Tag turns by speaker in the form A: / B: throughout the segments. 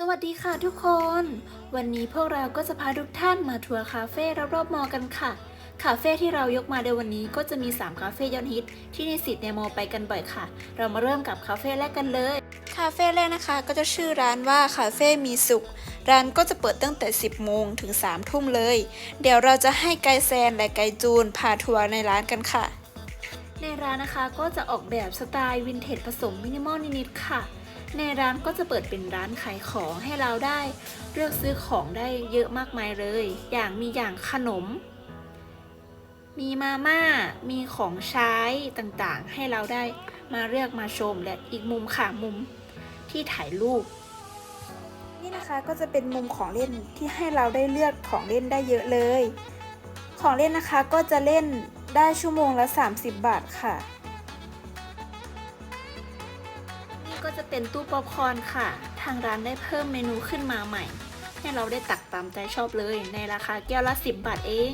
A: สวัสดีค่ะทุกคน วันนี้พวกเราก็จะพาทุกท่านมาทัวร์คาเฟ่รอบๆมอกันค่ะ คาเฟ่ที่เรายกมาในวันนี้ก็จะมี 3 คาเฟ่ยอดฮิต ที่นิสิตในมอไปกันบ่อยค่ะ เรามาเริ่มกับคาเฟ่แรกกันเลย คาเฟ่แรกนะคะ ก็จะชื่อร้านว่าคาเฟ่มีสุข ร้านก็จะเปิดตั้งแต่ 10 โมงถึง 3 ทุ่มเลย เดี๋ยวเราจะให้ไกด์แซนและไกด์จูนพาทัวร์ในร้านกันค่ะ ในร้านนะคะก็จะออกแบบสไตล์วินเทจผสมมินิมอลนิดๆค่ะ ในร้านก็จะเปิดเป็นร้านขายของให้เราได้ เลือกซื้อของได้เยอะมากมายเลย อย่างมีอย่างขนม มีมาม่า มีของใช้ต่างๆ ให้เราได้มาเลือกมาชมและอีกมุมค่ะมุมที่ถ่ายรูป นี่นะคะก็จะเป็นมุมของเล่นที่ให้เราได้เลือกของเล่นได้เยอะเลย ของเล่นนะคะก็จะเล่นได้ชั่วโมงละ 30 บาทค่ะ จะเป็นตู้ป๊อปคอร์นค่ะ ทางร้านได้เพิ่มเมนูขึ้นมาใหม่ ให้เราได้ตักตามใจชอบเลยในราคาแก้วละ 10 บาทเอง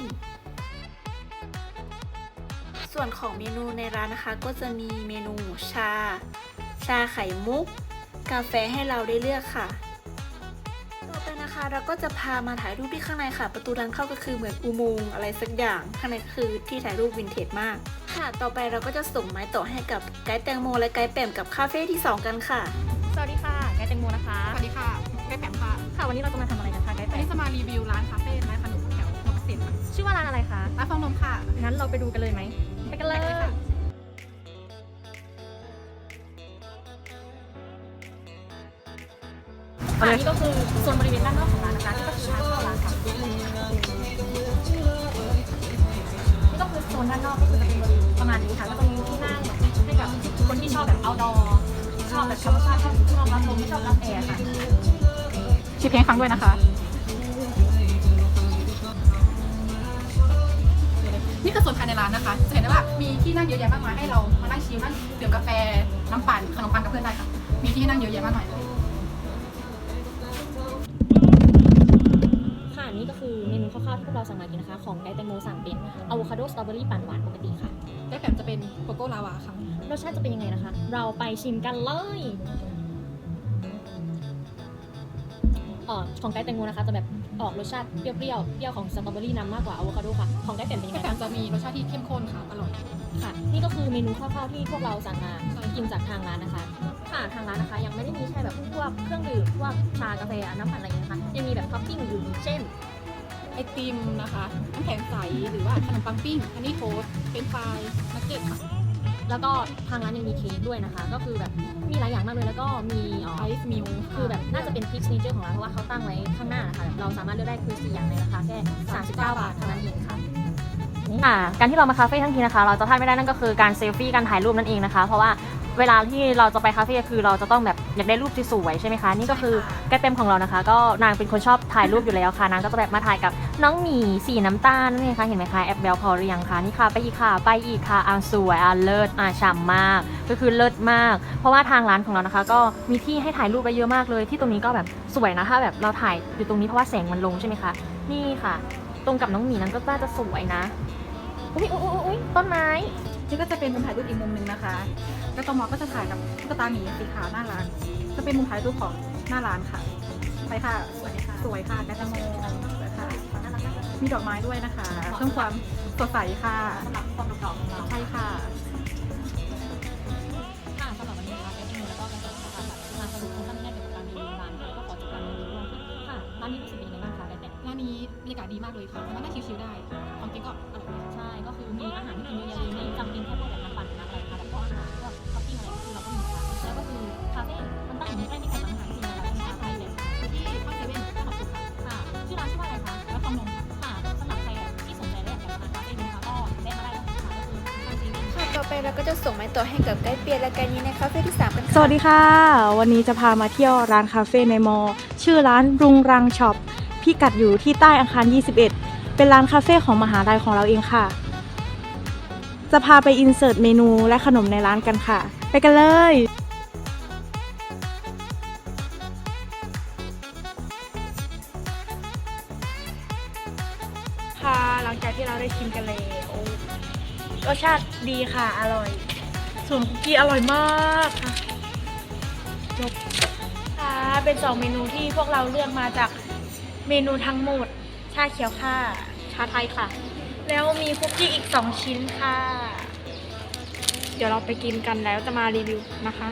A: ส่วนของเมนูในร้านนะคะ ก็จะมีเมนูชา ชาไข่มุก กาแฟให้เราได้เลือกค่ะต่อไปนะคะ เราก็จะพามาถ่ายรูปที่ข้างในค่ะ ประตูทางเข้าก็คือเหมือนอุโมงค์อะไรสักอย่าง ข้างในก็คือที่ถ่ายรูปวินเทจมาก ค่ะ ต่อไปเราก็จะส่งไม้ต่อให้กับไกด์แตงโมและไกด์แปมกับคาเฟ่ที่ 2 กันค่ะ
B: สวัสดีค่ะ ไกด์แตงโมนะคะ
C: สวัสดีค่ะแม่แปมค่ะ
B: ค่ะ วันนี้เราจะมาทำอะไรกันคะไกด์
C: วัน
B: แต
C: นี้
B: ง
C: จะมารีวิวร้านคาเฟ่และขนมแถวนกสินค่ะ
B: ชื่อว่าร้านอะไรคะ
C: ร้านฟองนมค่ะ
B: งั้นเราไปดูกันเลยไหมไปกันเลย
C: ไปเลยค่ะ
B: ค่ะนี่ก็คือโซนบริเวณด้านนอกของร้านนะคะนี่ก็คือทางเข้าร้านค่ะนี่ก็คือโซนด้านนอกก็คือจะเป็นบริเวณประมาณนี้ค่ะก็จะมีที่นั่งให้กับคนที่ชอบแบบ outdoor ชอบแบบธรรมชาติชอบชอบรับลมชอบรับแอร์ค่ะ
C: ชิเพลงครั้งด้วยนะคะ นี่คือส่วนภายในร้านนะคะ จะเห็นได้ว่ามีที่นั่งเยอะแยะมากมายให้เรามานั่งชิลนั่งดื่มกาแฟน้ำปั่นขนมปังกับเพื่อนได้ค่ะ มีที่นั่งเยอะแยะมากมายเลย
B: นี่ก็คือเมนูคร่าวๆที่พวกเราสั่งมากินนะคะ ของไกด์แตงโมสั่งเป็นอะโวคาโดสตรอเบอรี่ปั่นหวานปกติค่ะ
C: แม่แปมจะเป็นโกโก้ลาวาค่ะ
B: รสชาติจะเป็นยังไงนะคะ เราไปชิมกันเลยเอ่อของไกด์แตงโมนะคะจะแบบออกรสชาติเปรี้ยวๆเปรี้ยวของสตรอเบอรี่นำมากกว่าอะโวคาโดค่ะ ของไกด์แตมเป็นยัง
C: แม่
B: ไง
C: แปม
B: คะ
C: จะมีรสชาติที่เข้มข้นค่ะอร่อย
B: ค่ะ นี่ก็คือเมนูคร่าวๆที่พวกเราสั่งมา
C: ใช่
B: กินจากทางร้านนะคะ ค่ะทางร้านนะคะ ยังไม่ได้มีแค่แบบพวกเครื่องดื่มพวกชากาแฟน้ำปั่นอะไรอย่างเงี้ยนะคะยังมีแบบท็อปปิ้งอื่นๆเช่น
C: ไอติมนะคะน้ำแข็งใสหรือว่าขนมปังปิ้งฮันนี่โทสเฟรนช์ฟรายนักเก็ตค่ะ
B: แล้วก็ทางร้านยังมีเค้กด้วยนะคะ ก็คือแบบมีหลายอย่างมากเลยแล้วก็มีเอ่อ
C: ไอซ์มิล
B: คือแบบน่าจะเป็นพิกซ์เนเจอร์ของร้านเพราะว่าเขาตั้งไว้ข้างหน้านะคะแบบเราสามารถเลือกได้คือ4อย่างในราคาแค่39 บาทเท่านั้นเองค่ะ
D: ค่ะการที่เรามาคาเฟ่ทั้งทีนะคะ เราจะพลาดไม่ได้นั่นก็คือการเซลฟี่การถ่ายรูปนั่นเองนะคะ เพราะว่า เวลาที่เราจะไปคาเฟ่คือเราจะต้องแบบอยากได้รูปสวยๆใช่ไหมคะ นี่ก็คือแก้เต็มของเรานะคะ ก็นางเป็นคนชอบถ่ายรูปอยู่แล้วค่ะ นางก็จะแบบมาถ่ายกับน้องหมีสีน้ำตาลนั่นเองค่ะ เห็นไหมคะแอปเบลพอหรือยังคะนี่ค่ะไปอีกค่ะไปอีกค่ะอ่าสวยอ่าเลิศอ่าฉ่ำมาก ก็คือเลิศมาก เพราะว่าทางร้านของเรานะคะ ก็มีที่ให้ถ่ายรูปไปเยอะมากเลย ที่ตรงนี้ก็แบบสวยนะถ้าแบบเราถ่ายอยู่ตรงนี้เพราะว่าแสงมันลงใช่ไหมคะ นี่ค่ะ ตรงกับน้องหมีนั้นก็น่าจะสวยนะ อุ้ยอุ้ยอุ๊ยอุ้ยต้นไม้
C: นี่ก็จะเป็นมุมถ่ายรูปอีกมุมหนึ่งนะคะ แล้วตอมอก็จะถ่ายกับตุ๊กตาหมีสีขาวหน้าร้านจะเป็นมุมถ่ายรูปของหน้าร้านค่ะ ไปค่ะ สวยค่ะสวยค่ะกาจะโมสวยค่ะ มีดอกไม้ด้วยนะคะ เพิ่มความสดใสค่ะ
B: สำหรับความดอกๆของเรา
C: ใช่ค่ะ
B: ค่ะสำหรับวันนี้นะคะแกที่มีแล้วก็แกจะทำแบบมาสรุปสั้นๆเกี่ยวกับการรีวิวร้านค่ะก็ขอจบการรีวิวด้วยค่ะร้านนี้รู้สึกเป็นยังไงบ้างคะแกแต่
C: ร้านนี้บรรยากาศดีมากเลยค่ะมานั่งชิลๆได้ของจริงก็อร่อย
B: ใช่ก็คือมีอาหารที่กินเยอะแยะเลย
A: ไปเราก็จะส่งไม้ต่อให้กับไกด์เปียและไกด์นี้ในคาเฟ่ที่3กันค่ะ
E: สวัสดีค่ะ วันนี้จะพามาเที่ยวร้านคาเฟ่ในมอ ชื่อร้านรุงรังช็อปพิกัดอยู่ที่ใต้อาคาร 21 เป็นร้านคาเฟ่ของมหาลัยของเราเองค่ะ จะพาไปอินเสิร์ตเมนูและขนมในร้านกันค่ะ ไปกันเลยค่ะหลังจากที่เราได้ชิมกันแล้ว รสชาติดีค่ะ อร่อย ส่วนคุกกี้อร่อยมากค่ะจบค่ะเป็นสองเมนูที่พวกเราเลือกมาจากเมนูทั้งหมด ชาเขียวค่ะ ชาไทยค่ะ แล้วมีคุกกี้อีก2ชิ้นค่ะ เดี๋ยวเราไปกินกันแล้วจะมารีวิวนะคะ